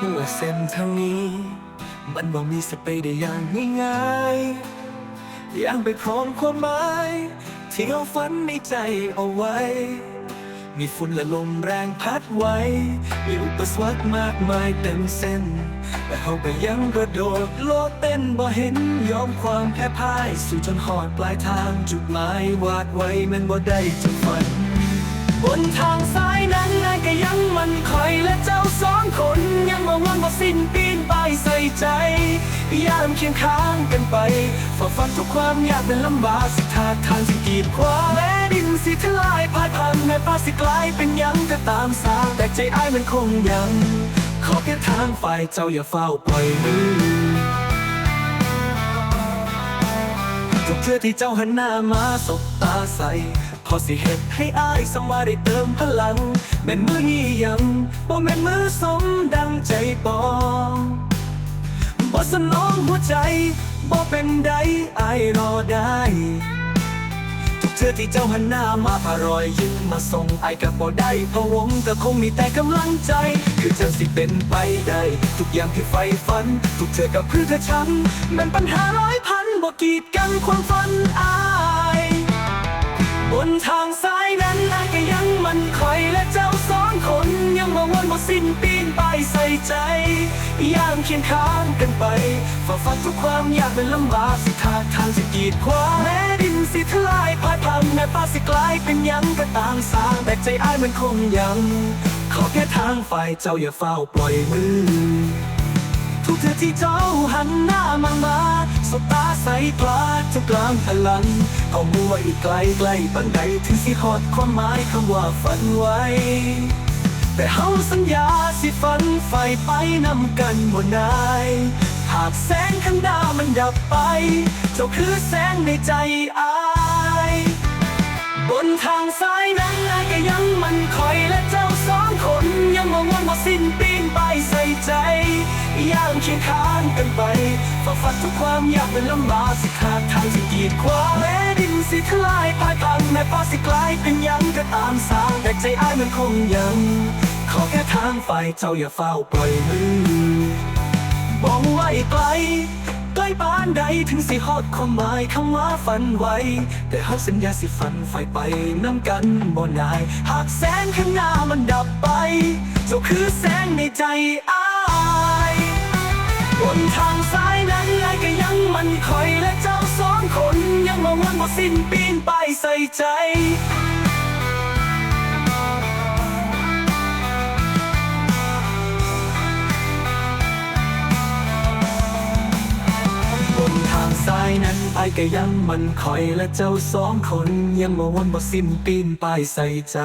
หัวเส้นทางนี้ มันบ่มีสเปได้อย่างง่ายๆอย่างไปพร้อมความหมายที่เอาฝันในใจเอาไว้ มีฝุ่นและลมแรงพัดไว้ มีอุปสรรคมากมายเต็มเส้น แต่เขาก็ยังกระโดดโลดเต้นบ่เห็นยอมความแพ้พ่าย สู่จนหอดปลายทางจุดหมายวาดไว้มันบ่ได้จะฝัน บนทางซ้ายนั้นนายก็ยังมันคอยและเจ้า สิ้นปีนไปใส่ใจยามเคียงข้างกันไปฝ่าฟันทุกความยากเป็นลำบากสิทาทางสิกีดขวางและดินสิทลายพายพันแม้ฟ้าสิกลายเป็นยังก็ตามสาแต่ใจอ้ายมันคงยัง ขอแค่ทางฝ่ายเจ้าอย่าเฝ้าปล่อยมือทุกเทื่อที่เจ้าหันหน้ามาสบตาใส่พอสิเห็ดให้อายสมาได้เติมพลังแม่นมือนี้ยังบ่แม่นมือสมดังใจปอง สนองหัวใจบ่เป็นใดอรอได้ ทุกเธอที่เจ้าหันหน้ามาพารอยยิ้มมาส่งไอกับบ่ได้พะวงแต่คงมีแต่กำลังใจ คือเจ้าสิเป็นไปได้ ทุกอย่างที่ใฝ่ฝัน ทุกเธอกับเพื่อเธอฉันแมันปัญหาร้อยพันบ่กีดกันความฝันอ สิ้นปีนไปใส่ใจ ย่างเคียงข้างกันไปฝ่าฟันทุกความยากเป็นลำบากสิทางทางสิกีดขวางแม้ดินสิทลายพายพังแม้ฟ้าสิกลายเป็นยังก็ต่ามสร้างแต่ใจอ้ายมันคงยัง ขอแค่ทางฝ่ายเจ้าอย่าเฝ้าปล่อยมือ ทุกเธอที่เจ้าหันหน้ามามาสบตาใสพลาจะกลางพลังเอามัวอีกไกลไกลบันไดถึงสิฮอดความหมายคำว่าฝันไว้ แต่เฮาสัญญาสิฝันไฟไปนำกันบนได้หากแสงข้างหน้ามันดับไป เจ้าคือแสงในใจอาย บนทางซ้ายนั้นนายก็ยังมันคอยและเจ้าสองคน ยังมาวนมาสิ้นปีนไปใส่ใจย่างเคียงข้างกันไปฝ่าฟันทุกความยากเป็นลำบากสิขาดทางสิกีดขวางแม้ดินสิทลายพายพังแม้ฟ้าสิกลายเป็นยังก็ตามสางแต่ใจอ้ายมันคงยัง แค่ทางไฟเจ้าอย่าเฝ้าปล่อยมือมองไว้ไกลใกล้บ้านใดถึงสิฮอดความหมายคำว่าฝันไว้ แต่เฮาสัญญาสิฝันไฟไปน้ำกันบ่นาย หากแสงข้างหน้ามันดับไป เจ้าคือแสงในใจอ้ายบนทางซ้ายนั้นไอ้ก็ยังมันคอยและเจ้าสองคน ยังมาวนมาสิ้นปีนไปใส่ใจายก็ยังมันคอยและเจ้าสองคนยังมาวนบ่สิ้นปีนไปใส่ใจ